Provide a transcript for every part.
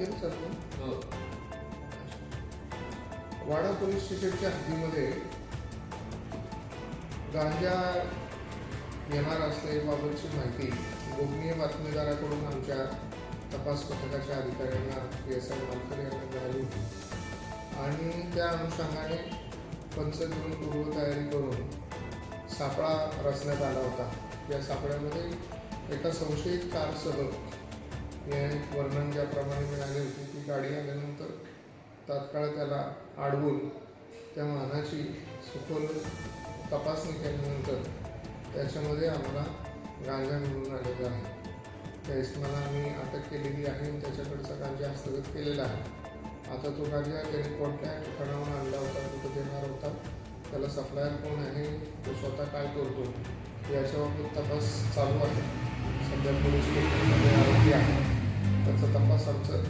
हो. वाडा पोलीस स्टेशनच्या हद्दीमध्ये गांजा येणार असल्याबाबतची माहिती गोपनीय बातमीदाराकडून आमच्या तपास पथकाच्या अधिकाऱ्यांना पी एस आय मालकर यांना मिळाली होती. आणि त्या अनुषंगाने पंच घेऊन पूर्वतयारी करून सापळा रचण्यात आला होता. या सापळ्यामध्ये एका संशयित कारसह हे वर्णन ज्याप्रमाणे मिळाली होती ती गाडी आल्यानंतर तात्काळ त्याला अडवून त्या मानाची सखोल तपासणी केल्यानंतर त्याच्यामध्ये आम्हाला गांजा मिळून आलेला आहे. त्या इसमाला आम्ही अटक केलेली आहे आणि त्याच्याकडचा गांजा हस्तगत केलेला आहे. आता तो गांजा त्याने कोणत्या ठिकाणाहून आणला होता कुठं देणार होता त्याला सप्लायर कोण आहे तो स्वतः काय करतो याच्याबाबत तपास चालू आहे. सध्या पोलीस स्टेशनमध्ये आरोपी आहे. त्याचा तपास आमचं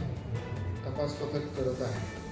तपास पथक करत आहे.